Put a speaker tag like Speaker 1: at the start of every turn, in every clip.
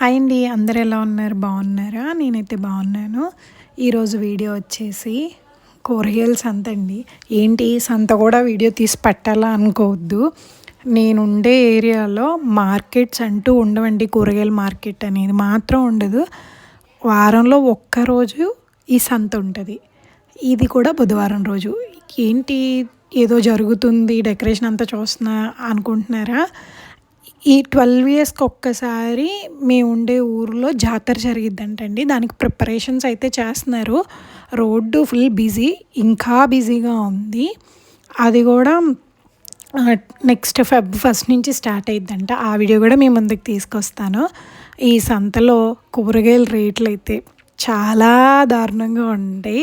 Speaker 1: hi అండి అందరు ఎలా ఉన్నారు బాగున్నారా నేనైతే బాగున్నాను ఈరోజు వీడియో వచ్చేసి కూరగాయలు సంత అండి ఏంటి సంత కూడా వీడియో తీసి పెట్టాలా అనుకోవద్దు నేను ఉండే ఏరియాలో మార్కెట్స్ అంటూ ఉండవండి కూరగాయల మార్కెట్ అనేది మాత్రం ఉండదు వారంలో ఒక్కరోజు ఈ సంత ఉంటుంది ఇది కూడా బుధవారం రోజు ఏంటి ఏదో జరుగుతుంది డెకరేషన్ అంతా చూస్తున్నా అనుకుంటున్నారా ఈ ట్వెల్వ్ ఇయర్స్కి ఒక్కసారి మేము ఉండే ఊరిలో జాతర జరిగిద్దంటండి దానికి ప్రిపరేషన్స్ అయితే చేస్తున్నారు రోడ్డు ఫుల్ బిజీ ఇంకా బిజీగా ఉంది అది కూడా నెక్స్ట్ ఫెబ్ ఫస్ట్ నుంచి స్టార్ట్ అయ్యిద్దంట ఆ వీడియో కూడా మీ ముందుకు తీసుకొస్తాను ఈ సంతలో కూరగాయల రేట్లు అయితే చాలా దారుణంగా ఉంటాయి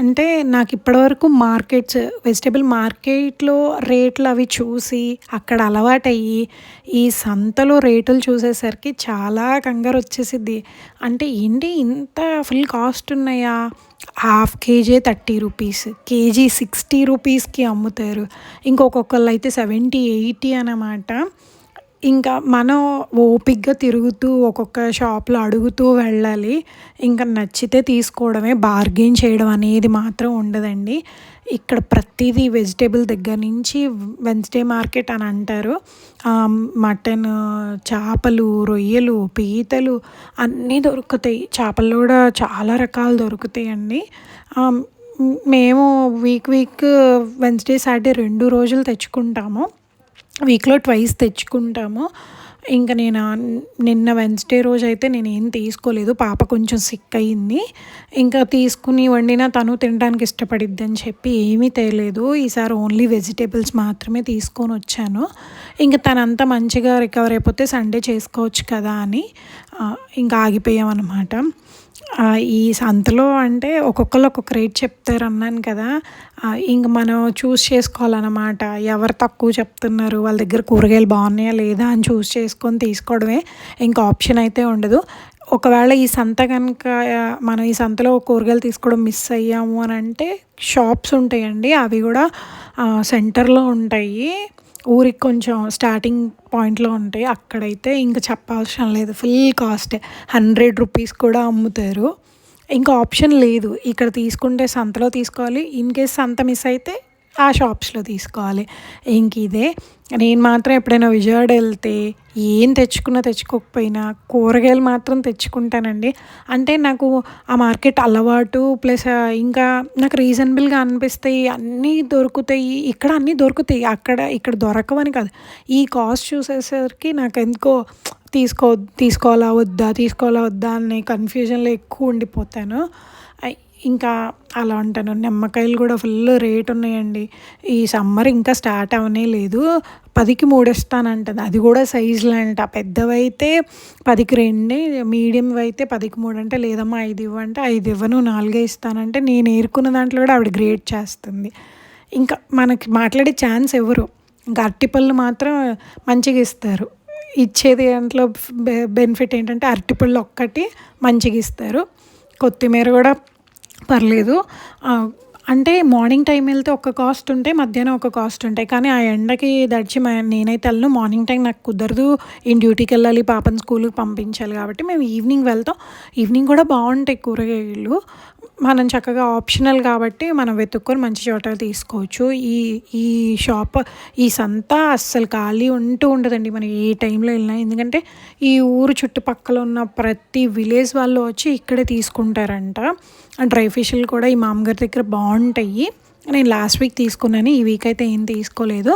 Speaker 1: అంటే నాకు ఇప్పటివరకు మార్కెట్స్ వెజిటేబుల్ మార్కెట్లో రేట్లు అవి చూసి అక్కడ అలవాటయ్యి ఈ సంతలో రేట్లు చూసేసరికి చాలా కంగారు వచ్చేసిద్ది అంటే ఏంటి ఇంత ఫుల్ కాస్ట్ ఉన్నాయా half kg thirty rupees kg sixty రూపీస్కి అమ్ముతారు ఇంకొకొకళ్ళు అయితే సెవెంటీ ఎయిటీ అన్నమాట ఇంకా మనం ఓపిక్గా తిరుగుతూ ఒక్కొక్క షాప్లో అడుగుతూ వెళ్ళాలి ఇంకా నచ్చితే తీసుకోవడమే బార్గెయిన్ చేయడం అనేది మాత్రం ఉండదండి ఇక్కడ ప్రతిదీ వెజిటేబుల్ దగ్గర నుంచి వెన్స్డే మార్కెట్ అని అంటారు మటన్ చేపలు రొయ్యలు పీతలు అన్నీ దొరుకుతాయి చేపలు కూడా చాలా రకాలు దొరుకుతాయండి మేము వీక్ వీక్ వెన్స్డే సాటర్డే రెండు రోజులు తెచ్చుకుంటాము వీక్లో ట్వైస్ తెచ్చుకుంటాము ఇంకా నేను నిన్న వెన్స్డే రోజు అయితే నేను ఏం తీసుకోలేదు పాప కొంచెం సిక్ అయింది ఇంకా తీసుకుని వండిన తను తినడానికి ఇష్టపడిద్ది అని చెప్పి ఏమీ తేలేదు ఈసారి ఓన్లీ వెజిటేబుల్స్ మాత్రమే తీసుకొని వచ్చాను ఇంకా తనంతా మంచిగా రికవర్ అయిపోతే సండే చేసుకోవచ్చు కదా అని ఇంకా ఆగిపోయామన్నమాట ఈ సంతలో అంటే ఒక్కొక్కరు ఒక్కొక్క రేట్ చెప్తారు అన్నాను కదా ఇంక మనం చూస్ చేసుకోవాలన్నమాట ఎవరు తక్కువ చెప్తున్నారు వాళ్ళ దగ్గర కూరగాయలు బాగున్నాయా లేదా అని చూస్ చేసుకొని తీసుకోవడమే ఇంకా ఆప్షన్ అయితే ఉండదు ఒకవేళ ఈ సంత కనుక మనం ఈ సంతలో కూరగాయలు తీసుకోవడం మిస్ అయ్యాము అని అంటే షాప్స్ ఉంటాయండి అవి కూడా సెంటర్లో ఉంటాయి ఊరికి కొంచెం స్టార్టింగ్ పాయింట్లో ఉంటాయి అక్కడైతే ఇంకా చెప్పాల్సిన లేదు ఫుల్ కాస్ట్ హండ్రెడ్ రూపీస్ కూడా అమ్ముతారు ఇంకా ఆప్షన్ లేదు ఇక్కడ తీసుకుంటే సంతలో తీసుకోవాలి ఇన్ కేస్ సంత మిస్ అయితే ఆ షాప్స్లో తీసుకోవాలి ఇంక ఇదే నేను మాత్రం ఎప్పుడైనా విజయవాడ వెళ్తే ఏం తెచ్చుకున్నా తెచ్చుకోకపోయినా కూరగాయలు మాత్రం తెచ్చుకుంటానండి అంటే నాకు ఆ మార్కెట్ అలవాటు ప్లస్ ఇంకా నాకు రీజనబుల్గా అనిపిస్తాయి అన్నీ దొరుకుతాయి ఇక్కడ అన్నీ దొరుకుతాయి అక్కడ ఇక్కడ దొరకవని కాదు ఈ కాస్ట్ చూసేసరికి నాకు ఎందుకో తీసుకో తీసుకోవాలా వద్దా తీసుకోవాలా వద్దా అనే కన్ఫ్యూజన్లో ఎక్కువ ఉండిపోతాను ఇంకా అలా అంటాను నిమ్మకాయలు కూడా ఫుల్ రేట్ ఉన్నాయండి ఈ సమ్మర్ ఇంకా స్టార్ట్ అవనే లేదు పదికి మూడు అది కూడా సైజులు అంట పెద్దవైతే పదికి రెండే మీడియం అయితే పదికి మూడు అంటే లేదమ్మా ఐదు ఇవ్వంటే ఐదు ఇవ్వను నాలుగే ఇస్తానంటే నేను ఏరుకున్న దాంట్లో కూడా ఆవిడ గ్రేట్ చేస్తుంది ఇంకా మనకి మాట్లాడే ఛాన్స్ ఎవరు ఇంకా అరటిపళ్ళు మాత్రం మంచిగా ఇస్తారు ఇచ్చేది దాంట్లో బెనిఫిట్ ఏంటంటే అరటిపళ్ళు ఒక్కటి మంచిగా ఇస్తారు కొత్తిమీర కూడా పర్లేదు అంటే మార్నింగ్ టైం వెళ్తే ఒక కాస్ట్ ఉంటాయి మధ్యాహ్నం ఒక కాస్ట్ ఉంటాయి కానీ ఆ ఎండకి దడిచి నేనైతే వెళ్ళను మార్నింగ్ టైం నాకు కుదరదు నేను డ్యూటీకి వెళ్ళాలి పాపను స్కూల్కి పంపించాలి కాబట్టి మేము ఈవినింగ్ వెళ్తాం ఈవినింగ్ కూడా బాగుంటాయి కూరగాయలు మనం చక్కగా ఆప్షనల్ కాబట్టి మనం వెతుక్కొని మంచి చోట తీసుకోవచ్చు ఈ ఈ షాప్ ఈ సంత అస్సలు ఖాళీ ఉంటూ ఉండదండి మనం ఏ టైంలో వెళ్ళినా ఎందుకంటే ఈ ఊరు చుట్టుపక్కల ఉన్న ప్రతి విలేజ్ వాళ్ళు వచ్చి ఇక్కడే తీసుకుంటారంట డ్రై ఫిష్లు కూడా ఈ మామగారి దగ్గర బాగుంటుంది బాగుంటాయి నేను లాస్ట్ వీక్ తీసుకున్నాను ఈ వీక్ అయితే ఏం తీసుకోలేదు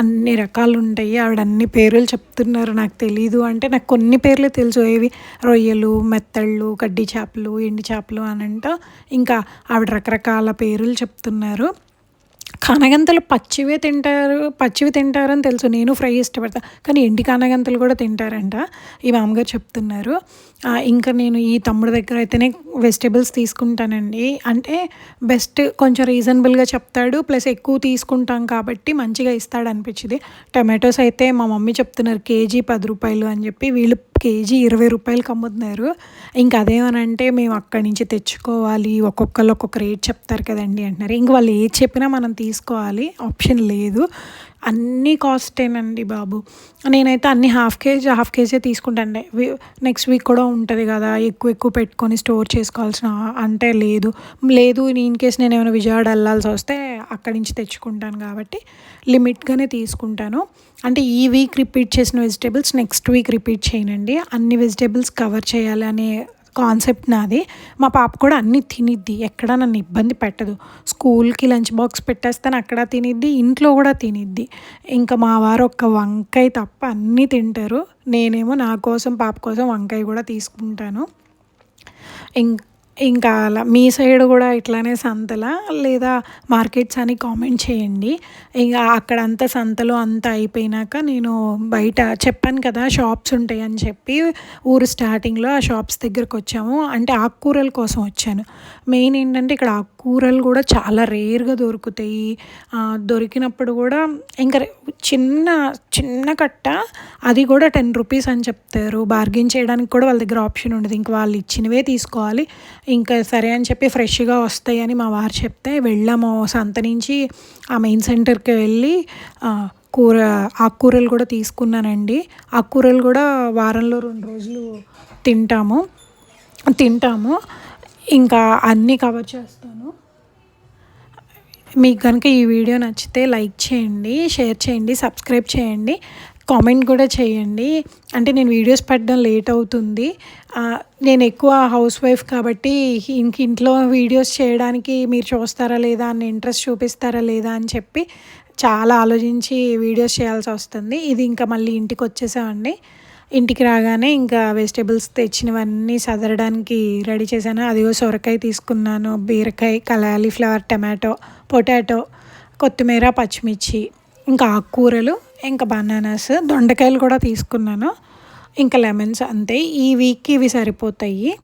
Speaker 1: అన్ని రకాలు ఉంటాయి ఆవిడ అన్ని పేర్లు చెప్తున్నారు నాకు తెలీదు అంటే నాకు కొన్ని పేర్లు తెలుసు ఏవి రొయ్యలు మెత్తళ్ళు గడ్డి చేపలు ఎండి చేపలు అని ఇంకా ఆవిడ రకరకాల పేర్లు చెప్తున్నారు కానగంతలు పచ్చివే తింటారు పచ్చివి తింటారని తెలుసు నేను ఫ్రై ఇష్టపడతా కానీ ఎండి కానగంతలు కూడా తింటారంట ఈ మామగారు చెప్తున్నారు ఇంకా నేను ఈ తమ్ముడు దగ్గర అయితేనే వెజిటేబుల్స్ తీసుకుంటానండి అంటే బెస్ట్ కొంచెం రీజనబుల్గా చెప్తాడు ప్లస్ ఎక్కువ తీసుకుంటాం కాబట్టి మంచిగా ఇస్తాడు అనిపించింది టమాటోస్ అయితే మా మమ్మీ చెప్తున్నారు కేజీ పది రూపాయలు అని చెప్పి వీళ్ళు కేజీ ఇరవై రూపాయలకి అమ్ముతున్నారు ఇంకా అదేమనంటే మేము అక్కడి నుంచి తెచ్చుకోవాలి ఒక్కొక్కరు ఒక్కొక్క రేట్ చెప్తారు కదండి అంటున్నారు ఇంక వాళ్ళు ఏది చెప్పినా మనం తీ తీసుకోవాలి ఆప్షన్ లేదు అన్నీ కాస్టేనండి బాబు నేనైతే అన్ని హాఫ్ కేజీ హాఫ్ కేజీ తీసుకుంటాను నెక్స్ట్ వీక్ కూడా ఉంటుంది కదా ఎక్కువ ఎక్కువ పెట్టుకొని స్టోర్ చేసుకోవాల్సిన అంటే లేదు లేదు ఇన్ కేస్ నేను ఏమైనా విజయవాడ వెళ్ళాల్సి వస్తే అక్కడి నుంచి తెచ్చుకుంటాను కాబట్టి లిమిట్గానే తీసుకుంటాను అంటే ఈ వీక్ రిపీట్ చేసిన వెజిటేబుల్స్ నెక్స్ట్ వీక్ రిపీట్ చేయనండి అన్ని వెజిటేబుల్స్ కవర్ చేయాలి అనే కాన్సెప్ట్ నాది మా పాప కూడా అన్నీ తినిద్ది ఎక్కడ నన్ను ఇబ్బంది పెట్టదు స్కూల్కి లంచ్ బాక్స్ పెట్టేస్తాను అక్కడ తినిద్ది ఇంట్లో కూడా తినిద్ది ఇంకా మా వారు ఒక్క వంకాయ తప్ప అన్నీ తింటారు నేనేమో నా కోసం పాప కోసం వంకాయ కూడా తీసుకుంటాను ఇంక ఇంకా అలా మీ సైడ్ కూడా ఇట్లానే సంతలా లేదా మార్కెట్స్ అని కామెంట్ చేయండి ఇంకా అక్కడ అంతా సంతలో అంతా అయిపోయినాక నేను బయట చెప్పాను కదా షాప్స్ ఉంటాయి అని చెప్పి ఊరు స్టార్టింగ్లో ఆ షాప్స్ దగ్గరకు వచ్చాము అంటే ఆకుకూరల కోసం వచ్చాను మెయిన్ ఏంటంటే ఇక్కడ ఆకుకూరలు కూడా చాలా రేర్గా దొరుకుతాయి దొరికినప్పుడు కూడా ఇంకా చిన్న చిన్న కట్ట అది కూడా టెన్ రూపీస్ అని చెప్తారు బార్గెన్ చేయడానికి కూడా వాళ్ళ దగ్గర ఆప్షన్ ఉండదు ఇంక వాళ్ళు ఇచ్చినవే తీసుకోవాలి ఇంకా సరే అని చెప్పి ఫ్రెష్గా వస్తాయని మా వారు చెప్తే వెళ్ళాము సంత నుంచి ఆ మెయిన్ సెంటర్కి వెళ్ళి కూర ఆకుకూరలు కూడా తీసుకున్నానండి ఆకుకూరలు కూడా వారంలో రెండు రోజులు తింటాము తింటాము ఇంకా అన్నీ కవర్ చేస్తాను మీకు కనుక ఈ వీడియో నచ్చితే లైక్ చేయండి షేర్ చేయండి సబ్స్క్రైబ్ చేయండి కామెంట్ కూడా చేయండి అంటే నేను వీడియోస్ పెట్టడం లేట్ అవుతుంది నేను ఎక్కువ హౌస్ వైఫ్ కాబట్టి ఇంక ఇంట్లో వీడియోస్ చేయడానికి మీరు చూస్తారా లేదా అని ఇంట్రెస్ట్ చూపిస్తారా లేదా అని చెప్పి చాలా ఆలోచించి వీడియోస్ చేయాల్సి వస్తుంది ఇది ఇంకా మళ్ళీ ఇంటికి వచ్చేసామండి ఇంటికి రాగానే ఇంకా వెజిటేబుల్స్ తెచ్చినవన్నీ సదరడానికి రెడీ చేశాను అదిగో సొరకాయ తీసుకున్నాను బీరకాయ కలాలీఫ్లవర్ టమాటో పొటాటో కొత్తిమీర పచ్చిమిర్చి ఇంకా ఆకుకూరలు ఇంకా బనానాస్ దొండకాయలు కూడా తీసుకున్నాను ఇంకా లెమన్స్ అంతే ఈ వీక్కి ఇవి సరిపోతాయి